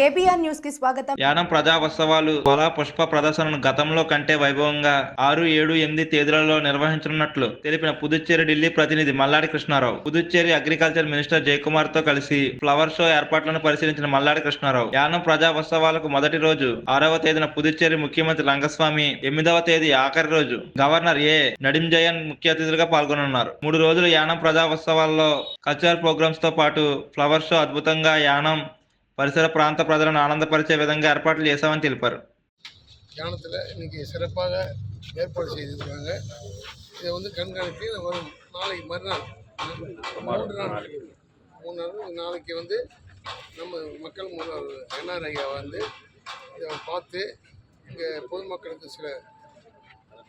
KBR న్యూస్కి స్వాగతం. యానం ప్రజావత్సవాలు పొల పుష్ప ప్రదర్శనను గతంలో కంటే వైభవంగా ఆరు ఏడు ఎనిమిది తేదీలలో నిర్వహించనున్నట్లు తెలిపిన పుదుచ్చేరి ఢిల్లీ ప్రతినిధి మల్లాడి కృష్ణారావు. పుదుచ్చేరి అగ్రికల్చర్ మినిస్టర్ జయకుమార్తో కలిసి ఫ్లవర్ షో ఏర్పాట్లను పరిశీలించిన మల్లాడి కృష్ణారావు. యానం ప్రజా ఉత్సవాలకు మొదటి రోజు ఆరవ తేదీన పుదుచ్చేరి ముఖ్యమంత్రి రంగస్వామి ఎనిమిదవ తేదీ ఆఖరి రోజు గవర్నర్ ఏ. నడిం జయన్ ముఖ్య అతిథులుగా పాల్గొనున్నారు మూడు రోజులు యానం ప్రజా ఉత్సవాల్లో కల్చరల్ ప్రోగ్రామ్స్తో పాటు ఫ్లవర్ షో అద్భుతంగా యానం పరిసర ప్రాంత ప్రజలను ఆనందపరిచే విధంగా ఏర్పాట్లు చేశామని తెలిపారు தியானத்தில் இன்னைக்கு சிறப்பாக ஏற்பாடு செய்திருக்காங்க இதை வந்து கண்காணித்து வரும் நாளைக்கு மறுநாள் மூன்று நாள் மூணு நாள் நாளைக்கு வந்து நம்ம மக்கள் முதல்வர் என்ஆர் ஐயா வந்து இதை பார்த்து இங்கே பொதுமக்களுக்கு சில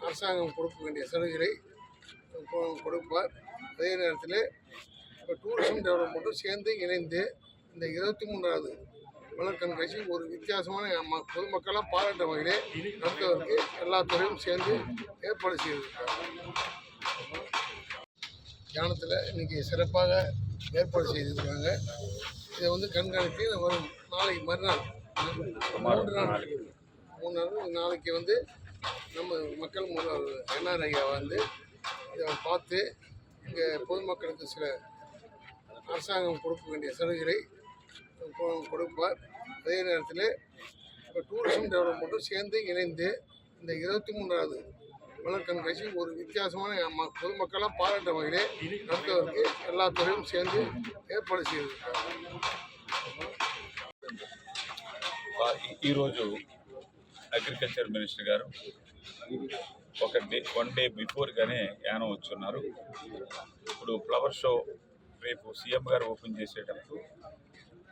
அரசாங்கம் கொடுக்க வேண்டிய சலுகைகளை கொ- கொடுப்பார் அதே நேரத்தில் இப்போ டூரிசம் டெவலப்மெண்ட்டும் சேர்ந்து இணைந்து இந்த இருபத்தி மூன்றாவது மலர் கண்காட்சி ஒரு வித்தியாசமான ம- பொதுமக்களாக பாராட்ட வகையிலே நடத்துவதற்கு எல்லா துறையும் சேர்ந்து ஏற்பாடு செய்திருக்காங்க தியானத்தில் இன்னைக்கு சிறப்பாக ஏற்பாடு செய்திருக்காங்க இதை வந்து கண்காணித்து வரும் நாளைக்கு மறுநாள் மூன்று நாள் மூணு நாள் நாளைக்கு வந்து நம்ம மக்கள் முதல்வர் என்ஆர் ஐயா வந்து இதை பார்த்து இங்கே பொதுமக்களுக்கு சில அரசாங்கம் கொடுக்க வேண்டிய சலுகைகளை கொடுப்பார் அதே நேரத்தில் இப்போ டூரிசம் டெவலப்மெண்ட்டும் சேர்ந்து இணைந்து இந்த இருபத்தி மூன்றாவது மலர் கண்காட்சி ஒரு வித்தியாசமான ம- பொதுமக்களாக பாராட்ட வகையிலே நடத்துவதற்கு எல்லா துறையும் சேர்ந்து ஏற்பாடு செய்திருக்காங்க వా- ఈ- ఈరోజు అగ్రికల్చర్ మినిస్టర్ గారు ఒక డే వన్ డే బిఫోర్గానే యానం వచ్చున్నారు ఇప్పుడు ఫ్లవర్ షో రేపు సీఎం గారు ఓపెన్ చేసేటప్పుడు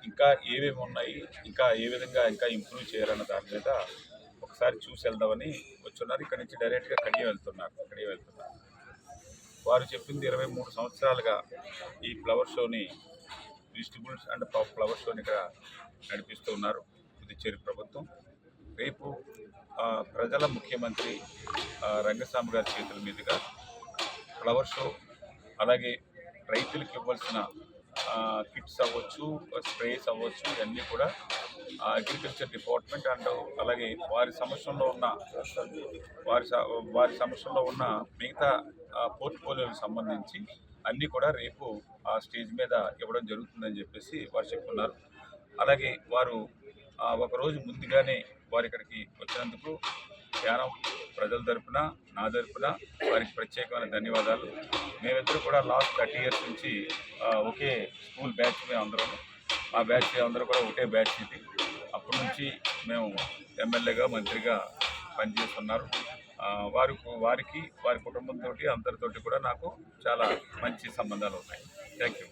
ఇంకా ఏమేమి ఉన్నాయి ఇంకా ఏ విధంగా ఇంకా ఇంప్రూవ్ చేయాలన్న దాని మీద ఒకసారి చూసి వెళ్దామని వచ్చున్నారు. ఇక్కడ నుంచి డైరెక్ట్గా కడియ వెళ్తున్నారు కడియ వెళ్తున్నారు. వారు చెప్పింది ఇరవై మూడు సంవత్సరాలుగా ఈ ఫ్లవర్ షోని వెజిటబుల్స్ అండ్ ఫ్లవర్ షోని ఇక్కడ నడిపిస్తూ ఉన్నారు. పుదుచ్చేరి ప్రభుత్వం. రేపు ప్రజల ముఖ్యమంత్రి రంగస్వామి గారి చేతుల మీదుగా ఫ్లవర్ షో అలాగే రైతులకు ఇవ్వాల్సిన కిట్స్ అవ్వచ్చు స్ప్రేస్ అవ్వచ్చు ఇవన్నీ కూడా అగ్రికల్చర్ డిపార్ట్మెంట్ అండ్ అలాగే వారి సమస్యల్లో ఉన్న వారి వారి సమస్యల్లో ఉన్న మిగతా పోర్ట్ఫోలియోకి సంబంధించి అన్నీ కూడా రేపు ఆ స్టేజ్ మీద ఇవ్వడం జరుగుతుందని చెప్పేసి వారు చెప్తున్నారు అలాగే వారు ఒకరోజు ముందుగానే వారు ఇక్కడికి వచ్చినందుకు యానం ప్రజల తరపున నా తరపున వారికి ప్రత్యేకమైన ధన్యవాదాలు. మేమిద్దరు కూడా లాస్ట్ థర్టీ ఇయర్స్ నుంచి ఒకే స్కూల్ బ్యాచ్ మేము అందరం మా బ్యాచ్ అందరూ కూడా ఒకటే బ్యాచ్ ఇది. అప్పటి నుంచి మేము ఎమ్మెల్యేగా మంత్రిగా పనిచేస్తున్నారు. వారు వారి వారికి వారి కుటుంబంతో అందరితోటి కూడా నాకు చాలా మంచి సంబంధాలు ఉన్నాయి. Thank you